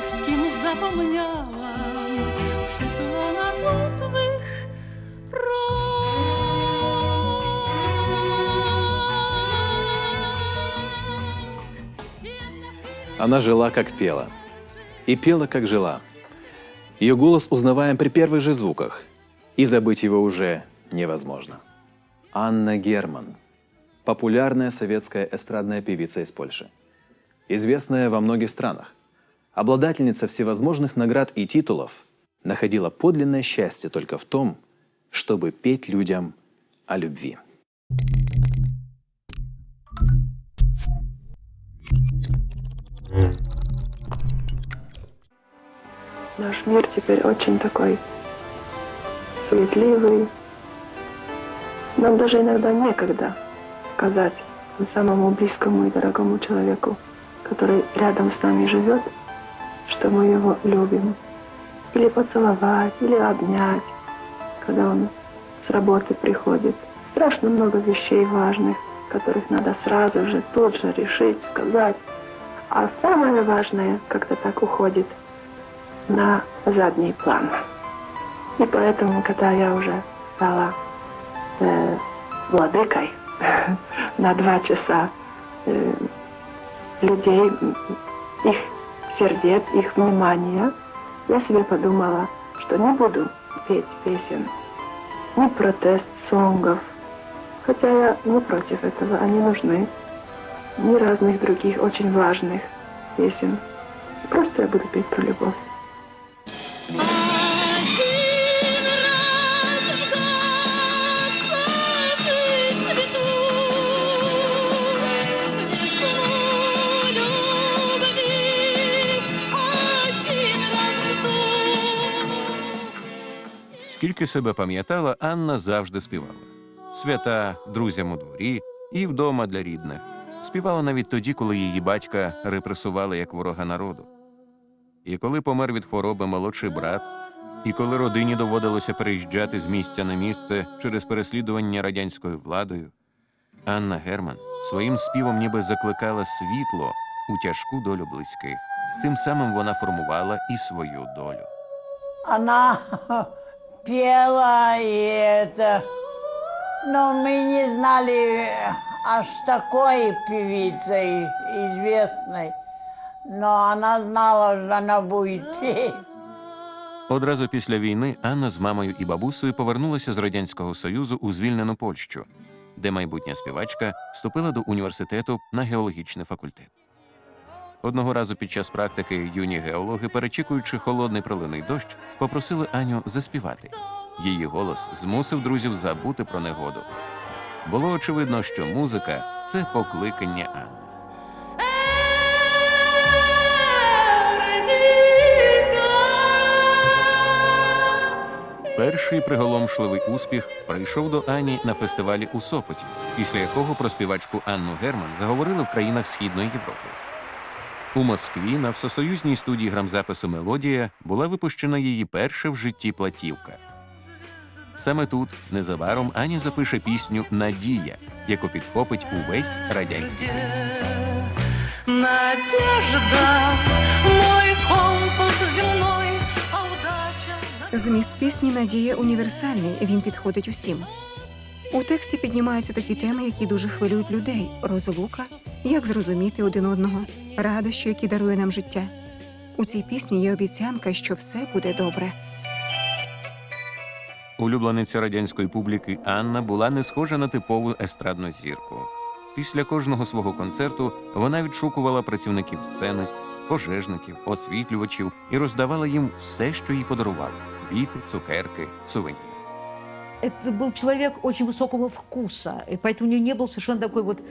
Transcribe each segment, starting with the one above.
wszystkim zapomniałam Przytulona do twych Она жила, как пела. И пела, как жила. Ее голос узнаваем при первых же звуках. И забыть его уже невозможно. Анна Герман. Популярная советская эстрадная певица из Польши. Известная во многих странах. Обладательница всевозможных наград и титулов находила подлинное счастье только в том, чтобы петь людям о любви. Наш мир теперь очень такой суетливый. Нам даже иногда некогда сказать самому близкому и дорогому человеку, который рядом с нами живет, что мы его любим. Или поцеловать, или обнять, когда он с работы приходит. Страшно много вещей важных, которых надо сразу же, тут же решить, сказать. А самое важное как-то так уходит на задний план. И поэтому, когда я уже стала э, владыкой на два часа э, людей, их сердец, их внимания, я себе подумала, что не буду петь песен, ни протест сонгов, хотя я не против этого, они нужны, ни разных других очень важных песен. Просто я буду петь про любовь. Скільки себе пам'ятала, Анна завжди співала. Свята друзям у дворі і вдома для рідних. Співала навіть тоді, коли її батька репресували як ворога народу. І коли помер від хвороби молодший брат, і коли родині доводилося переїжджати з місця на місце через переслідування радянською владою, Анна Герман своїм співом ніби закликала світло у тяжку долю близьких. Тим самим вона формувала і свою долю. Она пела и это, но мы не знали аж такой певицей известной. Но она знала, что она будет петь. Одразу після війни Анна з мамою і бабусею повернулася з радянського союзу у звільнену Польщу, де майбутня співачка вступила до університету на геологічний факультет. Одного разу під час практики юні геологи, перечікуючи холодний проливний дощ, попросили Аню заспівати. Її голос змусив друзів забути про негоду. Було очевидно, що музика це покликання Анни. Перший приголомшливий успіх прийшов до Ані на фестивалі у Сопоті, після якого про співачку Анну Герман заговорили в країнах Східної Європи. У Москві на всесоюзній студії грамзапису Мелодія була випущена її перша в житті платівка. Саме тут незабаром Аня запише пісню Надія, яку підхопить увесь радянський Союз. Надежда, мой компас земной, а удача Зміст пісні Надія універсальний, він підходить усім. У тексті піднімаються такі теми, які дуже хвилюють людей: розлука, як зрозуміти один одного, радощі, які дарує нам життя. У цій пісні є обіцянка, що все буде добре. Улюблениця радянської публіки Анна була не схожа на типову естрадну зірку. Після кожного свого концерту вона відшукувала працівників сцени, пожежників, освітлювачів і роздавала їм все, що їй подарували: квіти, цукерки, сувеніри. Это был человек очень высокого вкуса, и поэтому у нее не было совершенно такой вот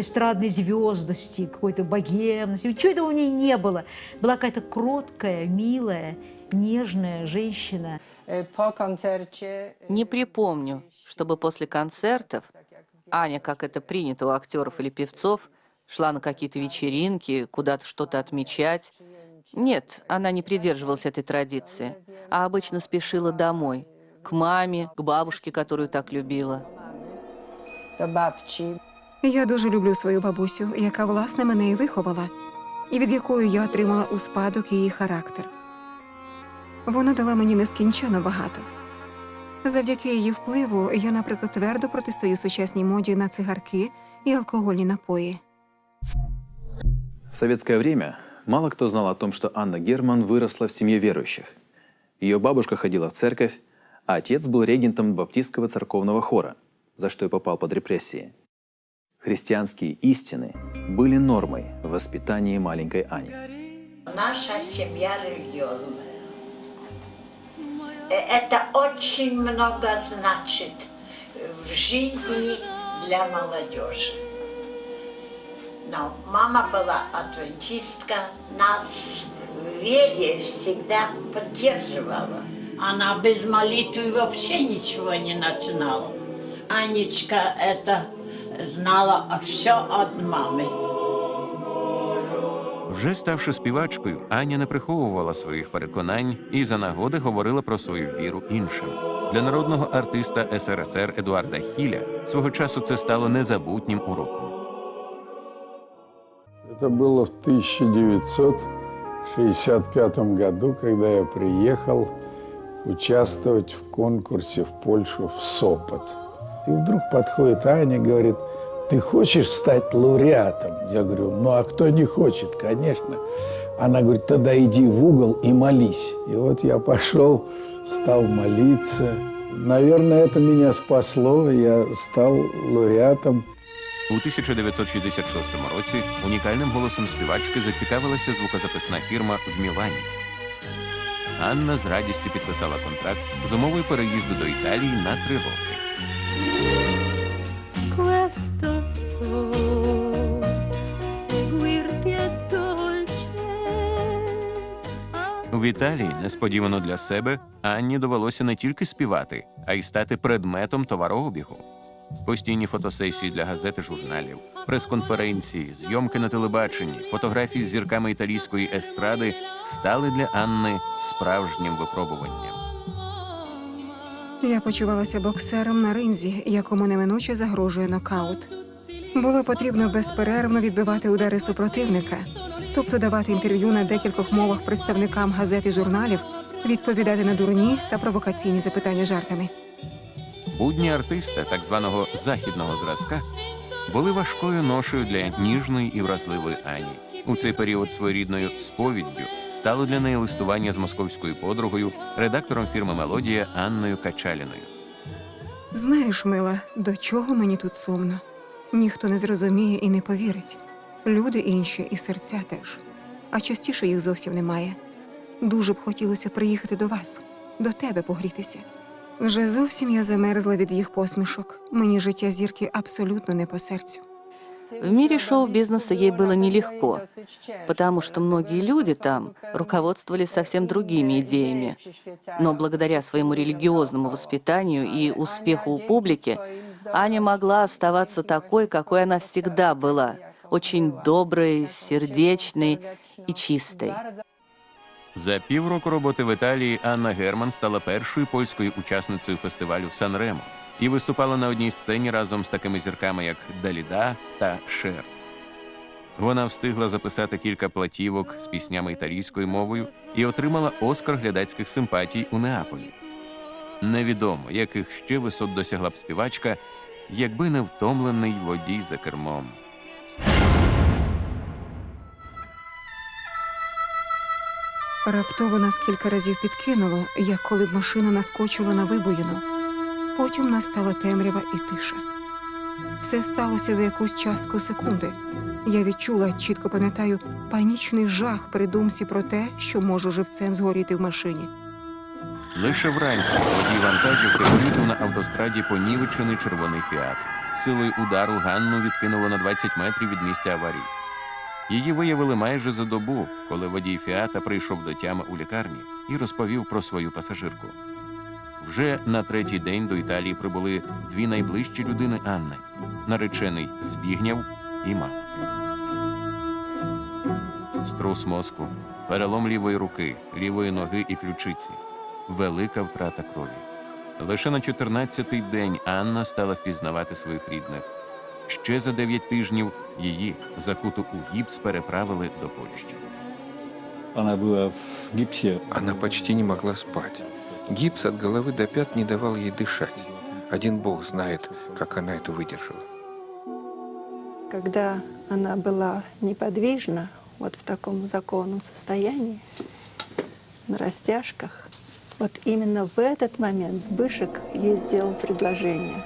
эстрадной звездности, какой-то богемности. Ничего этого у нее не было. Была какая-то кроткая, милая, нежная женщина. Э, э, Не припомню, чтобы после концертов Аня, как это принято у актеров или певцов, шла на какие-то вечеринки, куда-то что-то отмечать. Нет, она не придерживалась этой традиции, а обычно спешила домой, к маме, к бабушке, которую так любила. до бабчі. Я дуже люблю свою бабусю, яка власне мене і виховала, і від якої я отримала у спадок її характер. Вона дала мені нескінченно багато. Завдяки її впливу я, наприклад, твердо протистою сучасній моді на цигарки і алкогольні напої. В советское время Мало кто знал о том, что Анна Герман выросла в семье верующих. Ее бабушка ходила в церковь, а отец был регентом баптистского церковного хора, за что и попал под репрессии. Христианские истины были нормой в воспитании маленькой Ани. Наша семья религиозная. Э, Это очень много значит в жизни для молодежи. Но мама была адвентистка, нас в вере всегда поддерживала. Она без молитвы вообще ничего не начинала. Анечка это знала все от мамы. Вже ставши співачкою, Аня не приховувала своїх переконань і за нагоди говорила про свою віру іншим. Для народного артиста СРСР Едуарда Хіля свого часу це стало незабутнім уроком. Это было в 1965 году, когда я приехал участвовать в конкурсе в Польшу в Сопот. И вдруг подходит Аня и говорит, ты хочешь стать лауреатом? Я говорю, ну а кто не хочет, конечно. Она говорит, тогда иди в угол и молись. И вот я пошел, стал молиться. Наверное, это меня спасло, я стал лауреатом. У 1966 році унікальним голосом співачки зацікавилася звукозаписна фірма в Мілані. Анна з радістю підписала контракт з умовою переїзду до Італії на три роки. Questo seguirti è dolce. В Італії, несподівано для себе, Анні довелося не тільки співати, а й стати предметом товарообігу. Постійні фотосесії для газет і журналів, прес-конференції, зйомки на телебаченні, фотографії з зірками італійської естради стали для Анни справжнім випробуванням. Я почувалася боксером на ринзі, якому неминуче загрожує нокаут. Було потрібно безперервно відбивати удари супротивника, тобто давати інтерв'ю на декількох мовах представникам газет і журналів, відповідати на дурні та провокаційні запитання жартами. Будні артиста, так званого західного зразка, були важкою ношею для ніжної і вразливої Ані. У цей період своєрідною сповіддю стало для неї листування з московською подругою, редактором фірми Мелодія Анною Качаліною. Знаєш, мила, до чого мені тут сумно? Ніхто не зрозуміє і не повірить. Люди інші і серця теж. А частіше їх зовсім немає. Дуже б хотілося приїхати до вас, до тебе погрітися. Вже зовсім я замерзла від їх посмішок. Мені життя зірки абсолютно не по серцю. В мире шоу-бизнеса ей было нелегко, потому что многие люди там руководствовались совсем другими идеями. Но благодаря своему религиозному воспитанию и успеху у публики, Аня могла оставаться такой, какой она всегда была, очень доброй, сердечной и чистой. За півроку роботи в Італії Анна Герман стала першою польською учасницею фестивалю в Сан-Ремо І виступала на одній сцені разом з такими зірками, як Даліда та Шер. Вона встигла записати кілька платівок з піснями італійською мовою і отримала Оскар глядацьких симпатій у Неаполі. Невідомо, яких ще висот досягла б співачка, якби не втомлений водій за кермом. Раптово нас кілька разів підкинуло, як коли б машина наскочила на вибоїну. Потім настала темрява і тиша. Все сталося за якусь частку секунди. Я відчула, чітко пам'ятаю, панічний жах при думці про те, що можу живцем згоріти в машині. Лише вранці водій вантажівки помітив на автостраді понівечений червоний фіат. Силою удару Ганну відкинуло на 20 метрів від місця аварії. Її виявили майже за добу, коли водій фіата прийшов до тями у лікарні і розповів про свою пасажирку. Вже на третій день до Італії прибули дві найближчі людини Анни наречений Збігняв і мама. Струс мозку, перелом лівої руки, лівої ноги і ключиці, велика втрата крові. Лише на 14-й день Анна стала впізнавати своїх рідних. Ще за 9 тижнів її, закуту у гіпс, переправили до Польщі. Она была в гипсе. Она почти не могла спать. Гипс от головы до пят не давал ей дышать. Один бог знает, как она это выдержала. Когда она была неподвижна, вот в таком законном состоянии, на растяжках. Вот именно в этот момент Сбышек ей сделал предложение.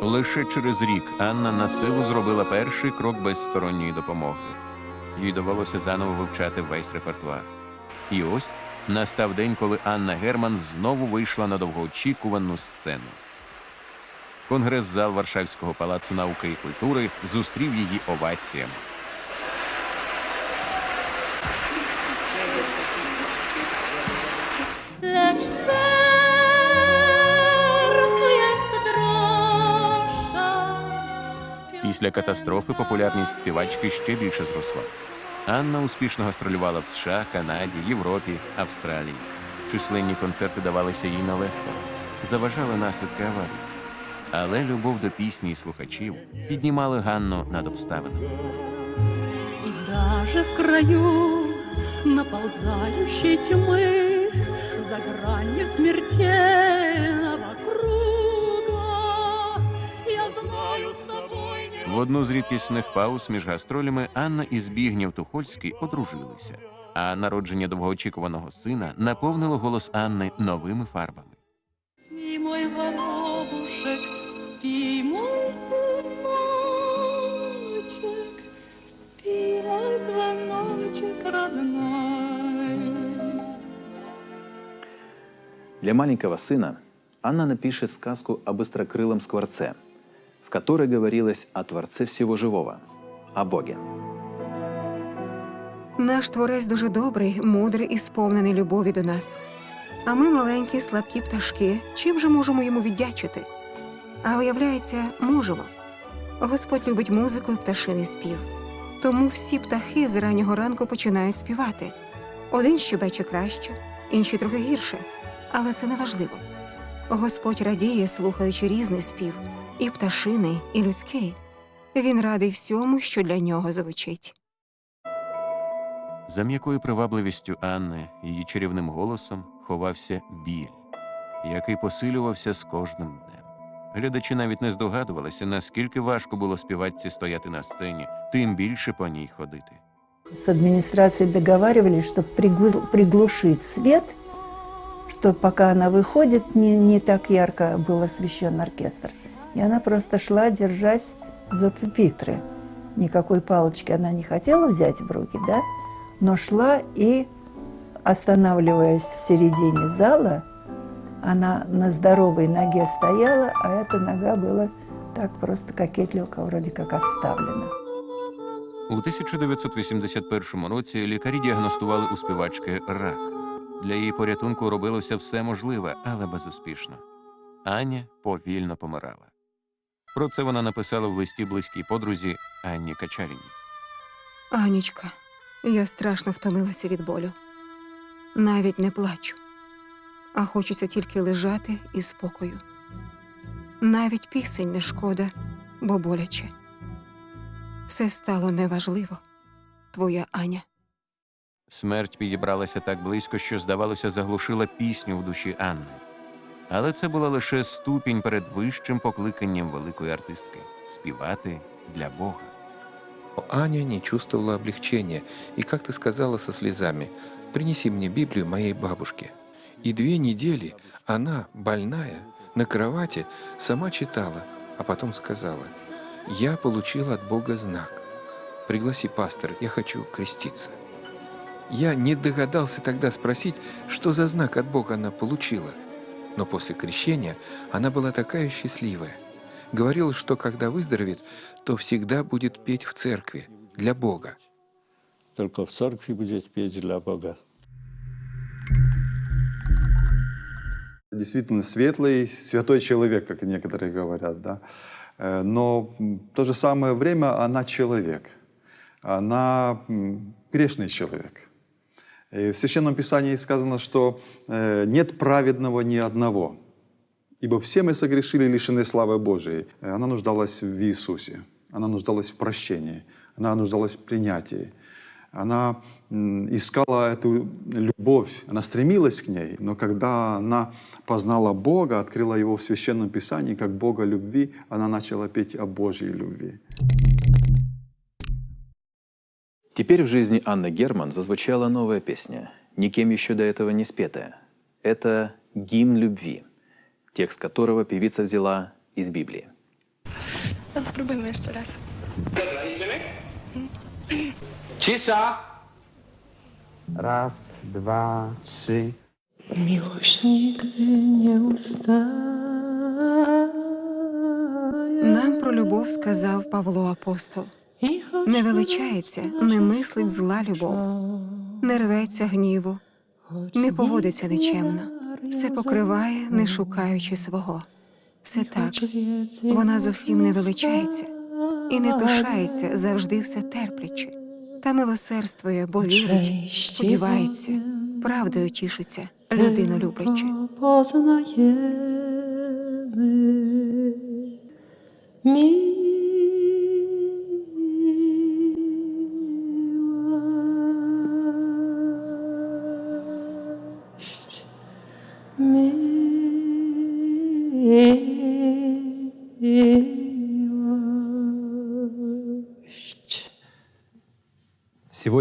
Лише через рік Анна на силу зробила перший крок без сторонньої допомоги. Їй довелося заново вивчати весь репертуар. І ось настав день, коли Анна Герман знову вийшла на довгоочікувану сцену. Конгрес-зал Варшавського палацу науки і культури зустрів її оваціями. Lecz sercu jest droższa Після катастрофи популярність співачки ще більше зросла. Анна успішно гастролювала в США, Канаді, Європі, Австралії. Численні концерти давалися їй нелегко, заважали наслідки аварії. Але любов до пісні і слухачів піднімали Ганну над обставинами. И даже в краю наползающей тьмы За гранью смертельного В одну з рідкісних пауз між гастролями Анна і Збігнєв Тухольський одружилися, а народження довгоочікуваного сина наповнило голос Анни новими фарбами. Спи, мой воробушек, спи, мой сыночек, спи, мой звоночек родной. Для маленького сына Анна напишет сказку о быстрокрылом скворце, в которой говорилось о Творце всего живого, о Боге. Наш творець дуже добрий, мудрий і сповнений любові до нас. А ми маленькі, слабкі пташки. Чим же можемо йому віддячити? А виявляється, можемо. Господь любить музику і пташиний спів. Тому всі птахи з раннього ранку починають співати. Один щебече краще, інші трохи гірше. Але це не важливо. Господь радіє, слухаючи різний спів, і пташиний, і людський. Він радий всьому, що для нього звучить. За м'якою привабливістю Анни, її чарівним голосом ховався біль, який посилювався з кожним днем. Глядачі навіть не здогадувалися, наскільки важко було співатці стояти на сцені, тим більше по ній ходити. С администрацией договаривались, чтобы приглушить свет, чтобы пока она выходит, не, не так ярко был освещен оркестр. И она просто шла, держась за пюпитры. Никакой палочки она не хотела взять в руки, да? Но шла и, останавливаясь в середине зала, она на здоровой ноге стояла, а эта нога была так просто кокетливо, вроде как отставлена. У 1981 році лікарі діагностували у співачки рак. Для її порятунку робилося все можливе, але безуспішно. Аня повільно помирала. Про це вона написала в листі близькій подрузі Анні Качаріній. Анічка, я страшно втомилася від болю. Навіть не плачу, а хочеться тільки лежати і спокою. Навіть пісень не шкода, бо боляче. Все стало неважливо. Твоя Аня. Смерть підібралася так близько, що, здавалося, заглушила пісню в душі Анни. Але це була лише ступінь перед вищим покликанням великої артистки співати для Бога. Но Аня не чувствовала облегчения и как-то сказала со слезами «Принеси мне Библию моей бабушке». И две недели она, больная, на кровати, сама читала, а потом сказала «Я получила от Бога знак. Пригласи пастора, я хочу креститься». Я не догадался тогда спросить, что за знак от Бога она получила. но после крещения она была такая счастливая. Говорила, что когда выздоровеет, то всегда будет петь в церкви для Бога. Tylko w cerkwi będzie pieść dla Boga. Действительно светлый, святой человек, как некоторые говорят, да. Э, Но в то же самое время она человек. Она грешный человек. В Священном Писании сказано, что э, нет праведного ни одного. Ибо все мы согрешили, лишены славы Божией. Э, Она нуждалась в Иисусе. Она нуждалась в прощении. Она нуждалась в принятии. Она искала эту любовь, она стремилась к ней, но когда она познала Бога, открыла Его в Священном Писании как Бога любви, она начала петь о Божьей любви. Теперь в жизни Анны Герман зазвучала новая песня, никем еще до этого не спетая. Это «Гимн любви», текст которого певица взяла из Библии. Spróbujmy jeszcze raz. Cisza! Raz, dwa, trzy. Miłość nigdy nie ustaje. Нам про любов сказав Павло Апостол. Не величається, не мислить зла любов, не рветься гніву, не поводиться нечемно, все покриває, не шукаючи свого. Все так, вона зовсім не величається і не пишається, завжди все терплячи. Та милосердствує, бо вірить, сподівається, правдою тішиться, людину люблячи.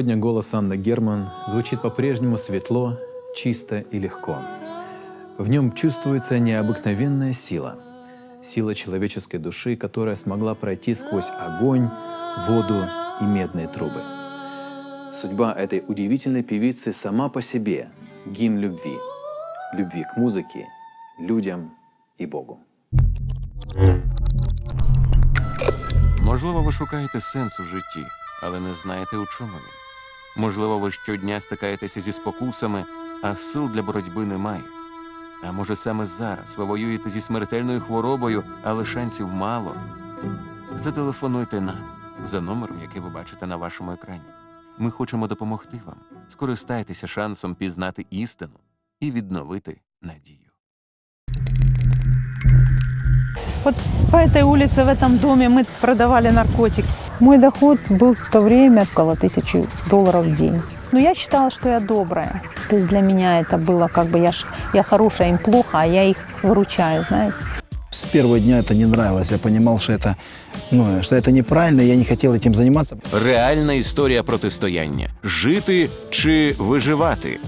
Сегодня голос Анны Герман звучит по-прежнему светло, чисто и легко. В нем чувствуется необыкновенная сила. Сила человеческой души, которая смогла пройти сквозь огонь, воду и медные трубы. Судьба этой удивительной певицы сама по себе – гимн любви. Любви к музыке, людям и Богу. Можливо, ви шукаєте сенс у житті, але не знаєте, у чому він. Можливо, ви щодня стикаєтеся зі спокусами, а сил для боротьби немає. А може, саме зараз ви воюєте зі смертельною хворобою, але шансів мало. Зателефонуйте нам за номером, який ви бачите на вашому екрані. Ми хочемо допомогти вам. Скористайтеся шансом пізнати істину і відновити надію. Вот по этой улице, в этом доме мы продавали наркотик. Мой доход был в то время около тысячи долларов в день. Но я считала, что я добрая. То есть для меня это было как бы я, ж- я хорошая, им плохо, а я их выручаю, знаете. С первого дня это не нравилось. Я понимал, что это, ну, что это неправильно, и я не хотел этим заниматься. Реальна історія протистояння: жити чи виживати.